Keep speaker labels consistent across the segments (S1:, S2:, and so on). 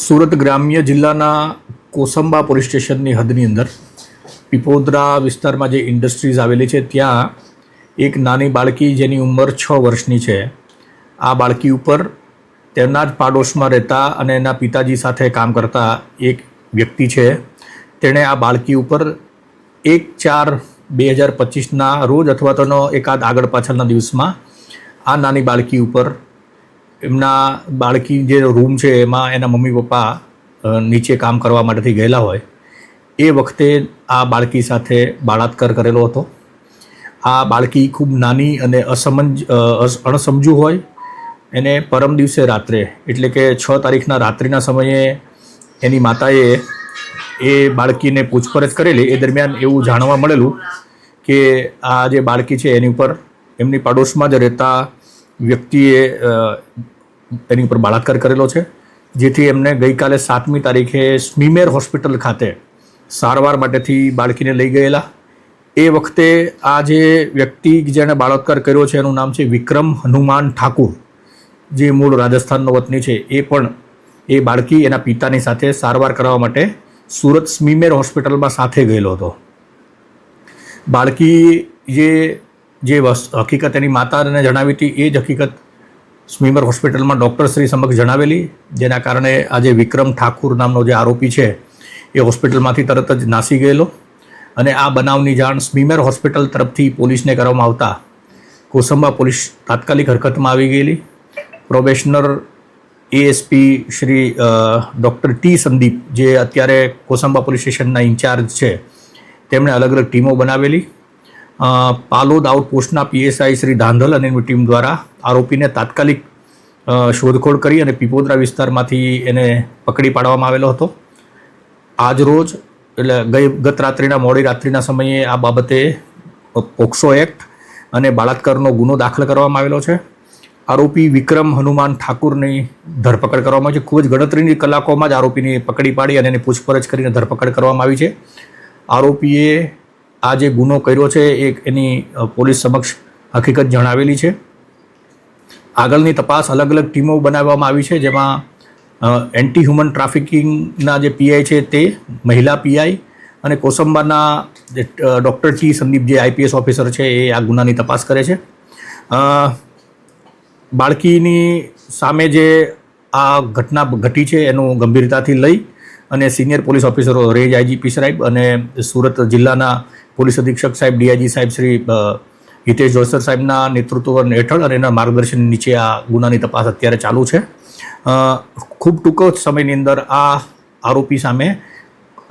S1: સુરત ગ્રામ્ય જિલ્લાના કોસંબા પોલીસ સ્ટેશનની હદની અંદર પીપોદરા વિસ્તારમાં જે ઇન્ડસ્ટ્રીઝ આવેલી છે, ત્યાં એક નાની બાળકી જેની ઉંમર છ વર્ષની છે. આ બાળકી ઉપર તેમના જ પાડોશમાં રહેતા અને એના પિતાજી સાથે કામ કરતા એક વ્યક્તિ છે. તેણે આ બાળકી ઉપર એક ચાર બે હજાર પચીસના રોજ અથવા તોનો એકાદ આગળ પાછળના દિવસમાં આ નાની બાળકી ઉપર એમના બાળકી જે રૂમ છે, એમાં એના મમ્મી પપ્પા નીચે કામ કરવા માટેથી ગયેલા હોય, એ વખતે આ બાળકી સાથે બાળાત્કાર કરેલો હતો. આ બાળકી ખૂબ નાની અને અસમંજ અસ- અણસમજુ હોય. એને પરમ દિવસે રાત્રે, એટલે કે છ તારીખના રાત્રિના સમયે એની માતાએ એ બાળકીને પૂછપરછ કરેલી. એ દરમિયાન એવું જાણવા મળેલું કે આ જે બાળકી છે, એની ઉપર એમની પાડોશમાં જ રહેતા વ્યક્તિએ એની ઉપર બળાત્કાર કરેલો છે, જેથી એમને ગઈકાલે સાતમી તારીખે સ્મીમેર હોસ્પિટલ ખાતે સારવાર માટેથી બાળકીને લઈ ગયેલા. એ વખતે આ જે વ્યક્તિ જેણે બળાત્કાર કર્યો છે, એનું નામ છે વિક્રમ હનુમાન ઠાકુર, જે મૂળ રાજસ્થાનનો વતની છે. એ પણ એ બાળકી એના પિતાની સાથે સારવાર કરવા માટે સુરત સ્મીમેર હોસ્પિટલમાં સાથે ગયેલો હતો. બાળકી જે જે હકીકત એની માતાને જણાવી હતી, એ જ હકીકત સ્મીમર હોસ્પિટલમાં ડૉક્ટર શ્રી સમક્ષ જણાવેલી, જેના કારણે આજે વિક્રમ ઠાકુર નામનો જે આરોપી છે, એ હોસ્પિટલમાંથી તરત જ નાસી ગયેલો. અને આ બનાવની જાણ સ્મીમર હોસ્પિટલ તરફથી પોલીસને કરવામાં આવતા કોસંબા પોલીસ તાત્કાલિક હરકતમાં આવી ગયેલી. Probationer ASP Shri doctor T Sandeep, જે અત્યારે કોસંબા પોલીસ સ્ટેશનના ઇન્ચાર્જ છે, તેમણે અલગ અલગ ટીમો બનાવેલી. પાલોદ આઉટપોસ્ટના પીએસઆઈ શ્રી ધાંધલ અને એની ટીમ દ્વારા આરોપીને તાત્કાલિક શોધખોળ કરી અને પીપોદરા વિસ્તારમાંથી એને પકડી પાડવામાં આવેલો હતો. આજ રોજ, એટલે ગઈ, ગત રાત્રિના, મોડી રાત્રિના સમયે આ બાબતે પોક્સો એક્ટ અને બળાત્કારનો ગુનો દાખલ કરવામાં આવેલો છે. આરોપી વિક્રમ હનુમાન ઠાકુરની ધરપકડ કરવામાં આવી છે. ખૂબ જ ગણતરીની કલાકોમાં જ આરોપીની પકડી પાડી અને એની પૂછપરછ કરીને ધરપકડ કરવામાં આવી છે. આરોપીએ આ જે ગુનો કર્યો છે એ એની પોલીસ સમક્ષ હકીકત જણાવેલી છે. આગળની તપાસ અલગ અલગ ટીમો બનાવવામાં આવી છે જેમાં એન્ટી હ્યુમન ટ્રાફિકિંગના જે પીઆઈ છે તે મહિલા પીઆઈ અને કોસંબાના જે, ડૉક્ટર ટી સંદીપ જે આઈપીએસ ઓફિસર છે એ આ ગુનાની તપાસ કરે છે. બાળકીની સામે જે આ ઘટના ઘટી છે એનું ગંભીરતાથી લઈ અને સિનિયર પોલીસ ઓફિસરો રેજ આઈજીપી સાહેબ અને સુરત જિલ્લાના પોલીસ અધિક્ષક સાહેબ ડીઆઈજી સાહેબ શ્રી હિતેશ જોસર સાહેબના નેતૃત્વ હેઠળ અને એના માર્ગદર્શન નીચે આ ગુનાની તપાસ અત્યારે ચાલુ છે. ખૂબ ટૂંક સમયની અંદર આ આરોપી સામે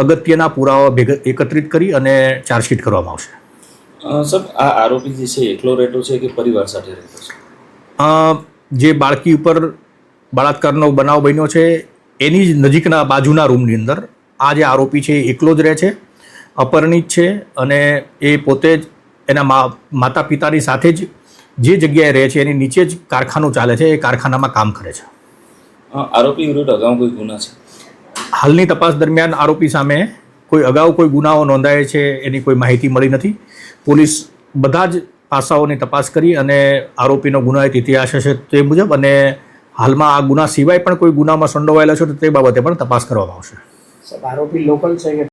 S1: અગત્યના પુરાવા ભેગા એકત્રિત કરી અને ચાર્જશીટ કરવામાં આવશે.
S2: સર આ આરોપી જે છે એકલો રહેતો છે કે પરિવાર સાથે રહેતો છે?
S1: જે બાળકી ઉપર બળાત્કારનો બનાવ બન્યો છે એની જ નજીકના બાજુના રૂમની અંદર આ જે આરોપી છે એકલો જ રહે છે. અપરિણિત છે અને એ પોતે જ એના મા માતા પિતાની સાથે જ જે જગ્યાએ રહે છે એની નીચે જ કારખાનું ચાલે છે એ કારખાનામાં કામ કરે છે.
S2: આરોપી વિરુદ્ધ અગાઉ કોઈ ગુના છે?
S1: હાલની તપાસ દરમિયાન આરોપી સામે કોઈ અગાઉ કોઈ ગુનાઓ નોંધાય છે એની કોઈ માહિતી મળી નથી. પોલીસ બધા જ પાસાઓની તપાસ કરી અને આરોપીનો ગુનાહિત ઇતિહાસ હશે તે મુજબ અને હાલમાં આ ગુના સિવાય પણ કોઈ ગુનામાં સંડોવાયેલા છે તો તે બાબતે પણ તપાસ કરવામાં આવશે.
S3: આરોપી લોકલ છે કે